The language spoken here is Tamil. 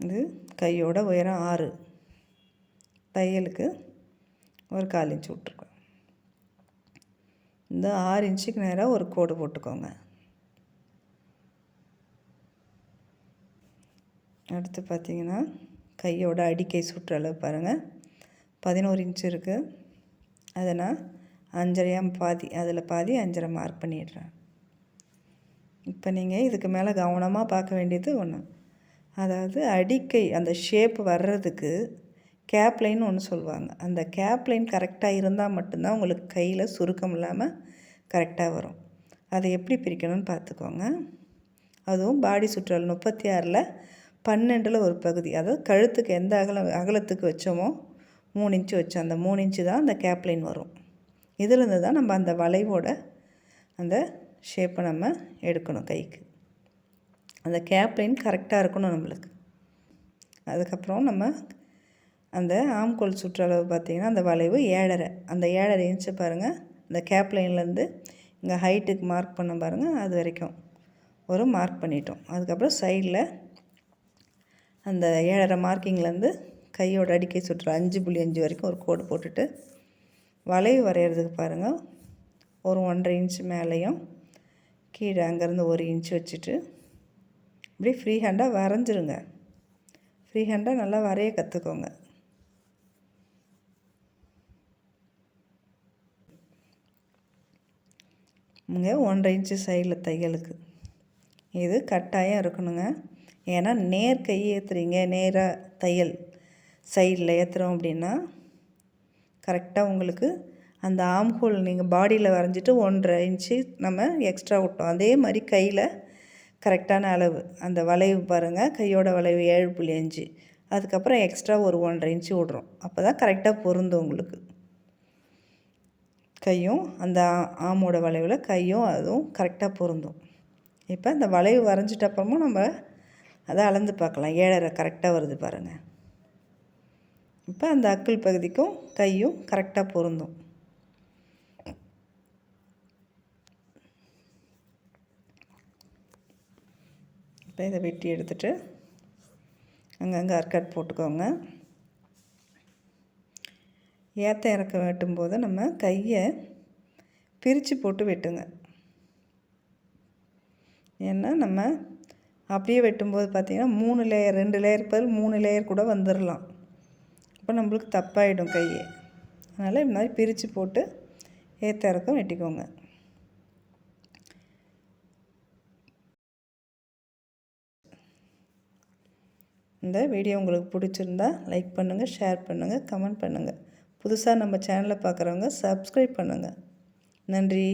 இது கையோட உயரம் ஆறு. தையலுக்கு ஒரு கால் இன்ச்சு விட்ருக்கோம் இந்த ஆறு இன்ச்சுக்கு நேராக ஒரு கோடு போட்டுக்கோங்க. அடுத்து பார்த்தீங்கன்னா கையோட அடிக்கை சுற்றளவு பாருங்கள் பதினோரு இன்ச்சு இருக்குது அதை நான் அஞ்சரையாக பாதி அதில் பாதி அஞ்சரை மார்க் பண்ணிடுறேன். இப்போ நீங்கள் இதுக்கு மேலே கவனமாக பார்க்க வேண்டியது ஒன்று அதாவது அடிக்கை அந்த ஷேப் வர்றதுக்கு கேப் லைன் ஒன்று சொல்லுவாங்க. அந்த கேப் லைன் கரெக்டாக இருந்தால் மட்டும்தான் உங்களுக்கு கையில் சுருக்கம் இல்லாமல் கரெக்டாக வரும். அதை எப்படி பிரிக்கணும்னு பார்த்துக்கோங்க. அதுவும் பாடி சுற்றல் முப்பத்தி ஆறில் பன்னெண்டில் ஒரு பகுதி. அதாவது கழுத்துக்கு எந்த அகலம் அகலத்துக்கு வச்சோமோ மூணு இன்ச்சு வச்சோம் அந்த மூணு இன்ச்சு தான் அந்த கேப் லைன் வரும். இதிலிருந்து தான் நம்ம அந்த வளைவோட அந்த ஷேப்பை நம்ம எடுக்கணும் கைக்கு. அந்த கேப் லைன் கரெக்டாக இருக்கணும் நம்மளுக்கு. அதுக்கப்புறம் நம்ம அந்த ஆம்கோல் சுற்றளவு பார்த்திங்கன்னா அந்த வளைவு ஏழரை. அந்த ஏழரை இன்ச்சு பாருங்கள் அந்த கேப் லைன்லேருந்து இங்கே ஹைட்டுக்கு மார்க் பண்ண பாருங்கள் அது வரைக்கும் ஒரு மார்க் பண்ணிட்டோம். அதுக்கப்புறம் சைடில் அந்த ஏழரை மார்க்கிங்லேருந்து கையோட அடிக்கை சுற்றுற அஞ்சு புள்ளி அஞ்சு வரைக்கும் ஒரு கோடு போட்டுட்டு வளைவு வரைகிறதுக்கு பாருங்கள் ஒரு ஒன்றரை இன்ச்சு மேலேயும் கீழே அங்கேருந்து ஒரு இன்ச்சு வச்சுட்டு இப்படி ஃப்ரீ ஹேண்டாக வரைஞ்சிருங்க. ஃப்ரீ ஹேண்டாக நல்லா வரைய கற்றுக்கோங்க இங்கே ஒன்றரை இன்ச்சு சைடில் தையலுக்கு. இது கட்டாயம் இருக்கணுங்க. ஏன்னா நேர் கை ஏற்றுறீங்க நேராக தையல் சைடில் ஏற்றுறோம் அப்படின்னா கரெக்டாக உங்களுக்கு அந்த ஆம்ஹோல் நீங்கள் பாடியில் வரைஞ்சிட்டு ஒன்றரை இன்ச்சு நம்ம எக்ஸ்ட்ரா விட்டோம். அதே மாதிரி கையில் கரெக்டான அளவு. அந்த வளைவு பாருங்கள் கையோட வளைவு ஏழு புள்ளி அஞ்சு. அதுக்கப்புறம் எக்ஸ்ட்ரா ஒரு ஒன்றரை இன்ச்சு விடுறோம். அப்போ தான் கரெக்டாக பொருந்தும் உங்களுக்கு. கையும் அந்த ஆமோட வளைவில் கையும் அதுவும் கரெக்டாக பொருந்தும். இப்போ இந்த வளைவு வரைஞ்சிட்ட அப்புறமும் நம்ம அதை அளந்து பார்க்கலாம். ஏழரை கரெக்டாக வருது பாருங்கள் இப்போ அந்த அக்கிள் பகுதிக்கும் கையும் கரெக்டாக பொருந்தும். இப்போ இதை வெட்டி எடுத்துகிட்டு அங்கங்கே அர்க்கட் போட்டுக்கோங்க. ஏற்ற இறக்க வெட்டும்போது நம்ம கையை பிரித்து போட்டு வெட்டுங்க. ஏன்னா நம்ம அப்படியே வெட்டும்போது பார்த்திங்கன்னா மூணு லேயர் ரெண்டு லேயர் பதில் மூணு லேயர் கூட வந்துடலாம் அப்போ நம்மளுக்கு தப்பாயிடும் கையை. அதனால் இது மாதிரி பிரித்து போட்டு ஏற்ற இறக்கம் வெட்டிக்கோங்க. இந்த வீடியோ உங்களுக்கு பிடிச்சிருந்தா லைக் பண்ணுங்கள் ஷேர் பண்ணுங்கள் கமெண்ட் பண்ணுங்கள் புதுசாக நம்ம சேனலை பார்க்குறவங்க சப்ஸ்கிரைப் பண்ணுங்கள் நன்றி.